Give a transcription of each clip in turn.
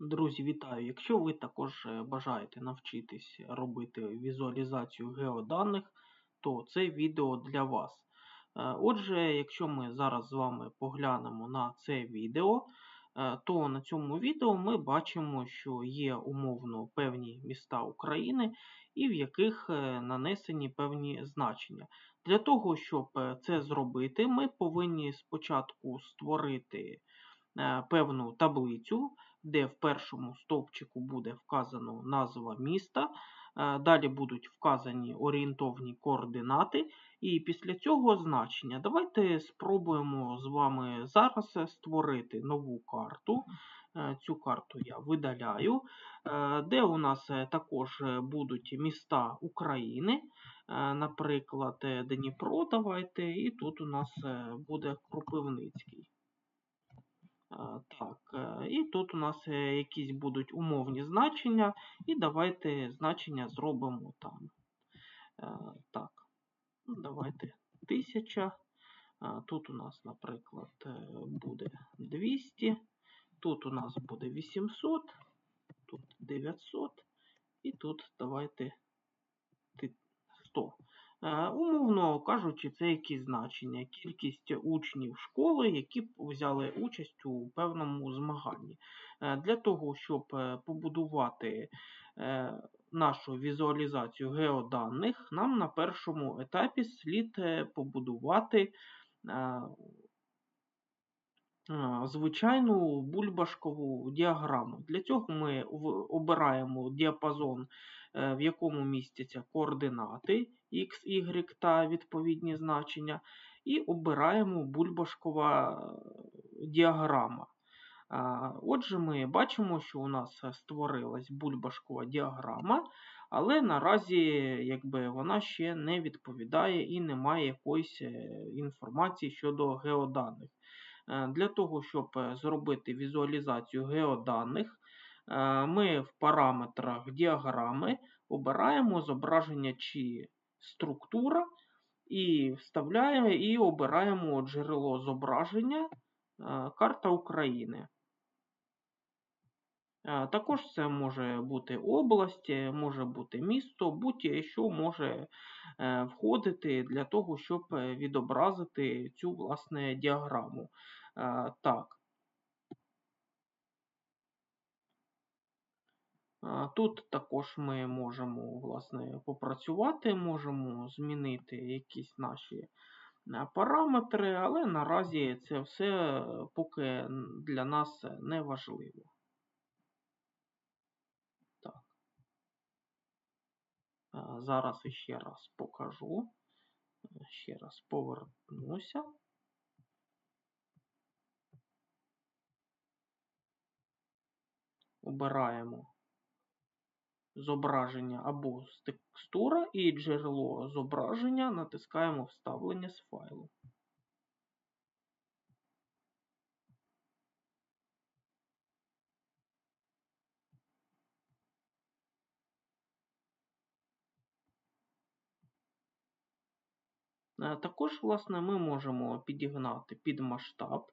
Друзі, вітаю! Якщо ви також е, бажаєте навчитись робити візуалізацію геоданих, то це відео для вас. Е, Отже, якщо ми зараз з вами поглянемо на це відео, е, то на цьому відео ми бачимо, що є умовно певні міста України і в яких нанесені певні значення. Для того, щоб це зробити, ми повинні спочатку створити певну таблицю де в першому стовпчику буде вказано назва міста, е, далі будуть вказані орієнтовні координати, і після цього значення. Давайте спробуємо з вами зараз е, створити нову карту. Е, цю карту я видаляю, де у нас також будуть міста України, наприклад, Дніпро, давайте, і тут у нас буде Кропивницький. Так, е, і тут у нас е, якісь будуть умовні значення, і давайте значення зробимо там. Е, так, ну, давайте 1000. Тут у нас, наприклад, буде 200, тут у нас буде 800, тут 900, і тут давайте 100. Е, умовно кажучи, це якісь значення, кількість учнів школи, які взяли участь у певному змаганні. Е, для того, щоб е, побудувати нашу візуалізацію геоданих, нам на першому етапі слід побудувати звичайну бульбашкову діаграму. Для цього ми обираємо діапазон, в якому містяться координати x, y та відповідні значення, і обираємо бульбашкова е, діаграма. Отже, ми бачимо, що у нас створилась бульбашкова діаграма, але наразі якби, вона ще не відповідає і не має якоїсь е, інформації щодо геоданих. Е, для того, щоб е, зробити візуалізацію геоданих, е, ми в параметрах діаграми обираємо зображення чи структура, і вставляємо і обираємо джерело зображення карта України. Також це може бути область, може бути місто, будь-що може входити для того, щоб відобразити цю власне діаграму. Так. Тут також ми можемо власне, попрацювати, можемо змінити якісь наші параметри, але наразі це все поки для нас не важливо. Так. Зараз ще раз покажу. Ще раз повернуся. обираємо зображення або текстура і джерело зображення натискаємо Вставлення з файлу. Е, також, власне, ми можемо підігнати під масштаб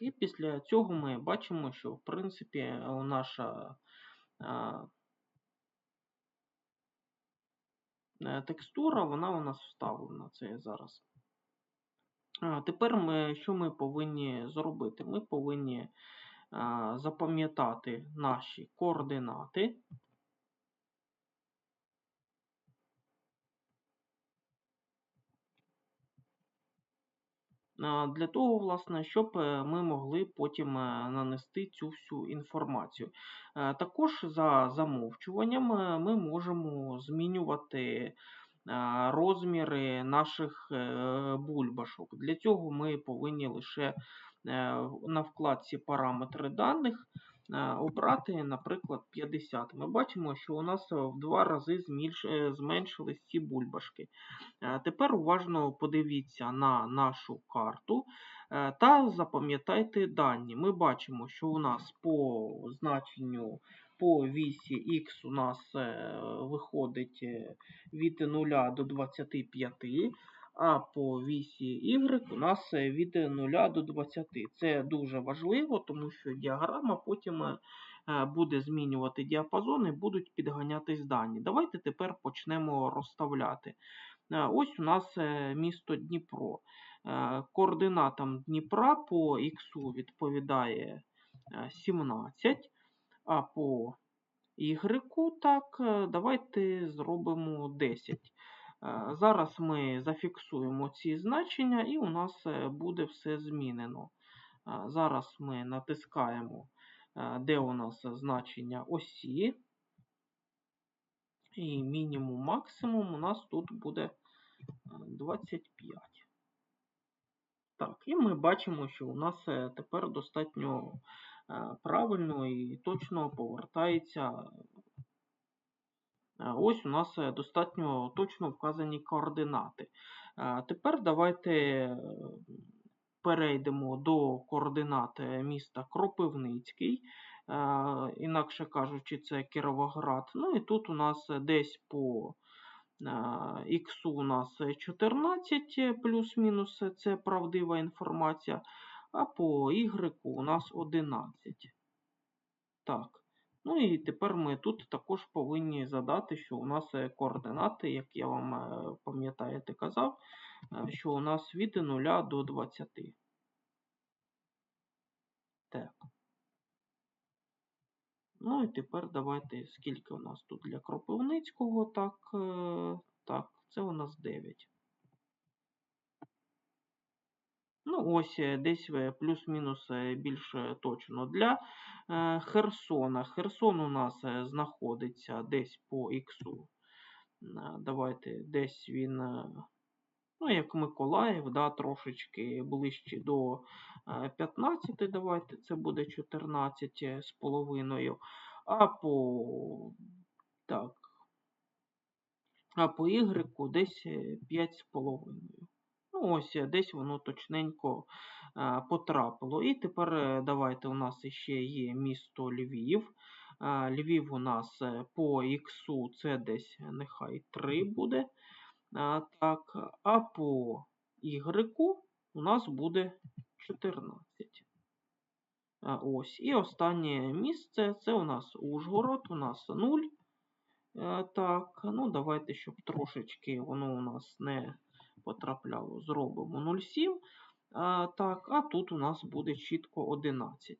І після цього ми бачимо, що в принципі наша е, текстура вона у нас вставлена. Це зараз. Тепер ми, що ми повинні зробити? Ми повинні запам'ятати наші координати. Для того, власне, щоб е, ми могли потім е, нанести цю всю інформацію. Е, також за замовчуванням ми можемо змінювати розміри наших бульбашок. Для цього ми повинні лише на вкладці параметри даних обрати, наприклад, 50. Ми бачимо, що у нас в два рази е, зменшились ці бульбашки. Е, Тепер уважно подивіться на нашу карту е, та запам'ятайте дані. Ми бачимо, що у нас по значенню по вісі Х у нас е, виходить е, від 0 до 25, а по вісі Y у нас е, від 0 до 20. Це дуже важливо, тому що діаграма потім е, е, буде змінювати діапазон і будуть підганятись дані. Давайте тепер почнемо розставляти. Ось у нас місто Дніпро. Координатам Дніпра по х відповідає е, 17, а по y, так, давайте зробимо 10. Е, Зараз ми зафіксуємо ці значення, і у нас е, буде все змінено. Е, Зараз ми натискаємо, де у нас значення осі. І мінімум максимум у нас тут буде е, 25. Так, і ми бачимо, що у нас тепер достатньо правильно і точно повертається. Е, Ось у нас е, достатньо точно вказані координати. Е, Тепер давайте перейдемо до координат міста Кропивницький. Інакше кажучи, це Кіровоград. Ну і тут у нас десь по Х у нас е, 14 е, плюс-мінус це правдива інформація, а по Y у нас 11. Так. Ну і тепер ми тут також повинні задати, що у нас е, координати, як я вам е, пам'ятаєте, казав, е, що у нас від 0 до 20. Так. Ну і тепер давайте, скільки у нас тут для Кропивницького, так, так, це у нас 9. Ну, ось е, десь е, плюс-мінус е, більш точно. Для Херсона. Херсон у нас знаходиться десь по іксу. Давайте десь він, ну, як Миколаїв, да, трошечки ближче до е, 15. Давайте це буде 14 е, з половиною. А по так. А по Y десь е, 5,5. Ну, ось е, десь воно точненько е, потрапило. І тепер е, давайте у нас ще є місто Львів. Львів у нас по Х це десь нехай 3 буде. Так, а по Y у нас буде 14. Е, Ось. І останнє місце це у нас Ужгород, у нас 0. Е, Так, ну давайте, щоб трошечки воно у нас не потрапляло, зробимо 0,7. А, так, а тут у нас буде чітко 11.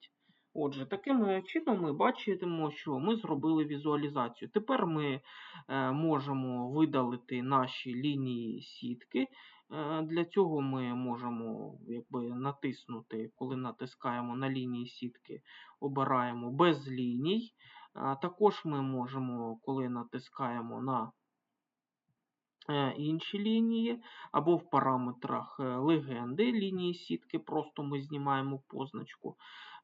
Отже, таким е, чином ми бачимо, що ми зробили візуалізацію. Тепер ми е, можемо видалити наші лінії сітки. Е, для цього ми можемо якби, натиснути, коли натискаємо на лінії сітки, обираємо без ліній. Також ми можемо, коли натискаємо на інші лінії, або в параметрах е, легенди лінії сітки, просто ми знімаємо позначку,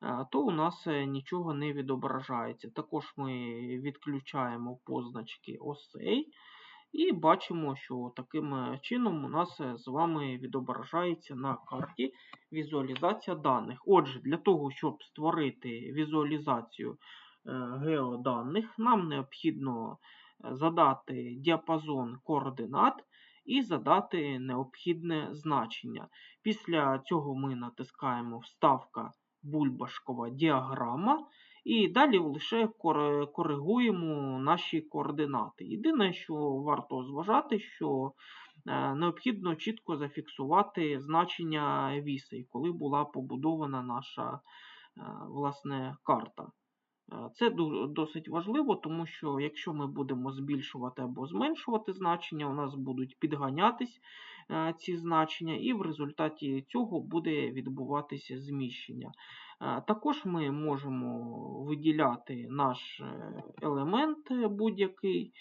е, то у нас е, нічого не відображається. Також ми відключаємо позначки осей. І бачимо, що таким е, чином у нас е, з вами відображається на карті візуалізація даних. Отже, для того, щоб створити візуалізацію е, геоданих, нам необхідно е, задати діапазон координат і задати необхідне значення. Після цього ми натискаємо Вставка бульбашкова діаграма. І далі лише коригуємо наші координати. Єдине, що варто зважати, що е, необхідно чітко зафіксувати значення вісей, коли була побудована наша е, власне, карта. Е, Це досить важливо, тому що якщо ми будемо збільшувати або зменшувати значення, у нас будуть підганятись е, ці значення, і в результаті цього буде відбуватися зміщення. Е, Також ми можемо виділяти наш елемент будь-який,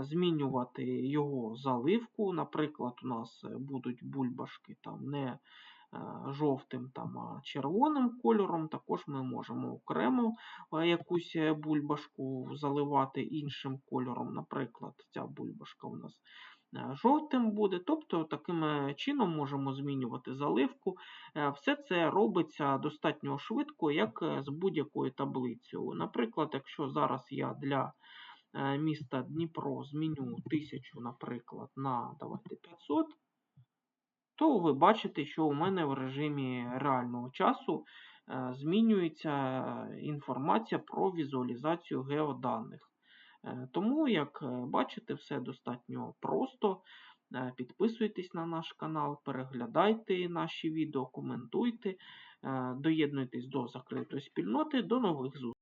змінювати його заливку. Наприклад, у нас будуть бульбашки там не жовтим там, червоним кольором. Також ми можемо окремо якусь е, бульбашку заливати іншим кольором. Наприклад, ця бульбашка у нас е, жовтим буде. Тобто таким е, чином можемо змінювати заливку. Все це робиться достатньо швидко, як з будь-якою таблицею. Наприклад, якщо зараз я для міста Дніпро зміню 1000, наприклад, на давайте 500, то ви бачите, що у мене в режимі реального часу е, змінюється інформація про візуалізацію геоданих. Е, Тому, як е, бачите, все достатньо просто. Підписуйтесь на наш канал, переглядайте наші відео, коментуйте, доєднуйтесь до закритої спільноти. До нових зустрічей!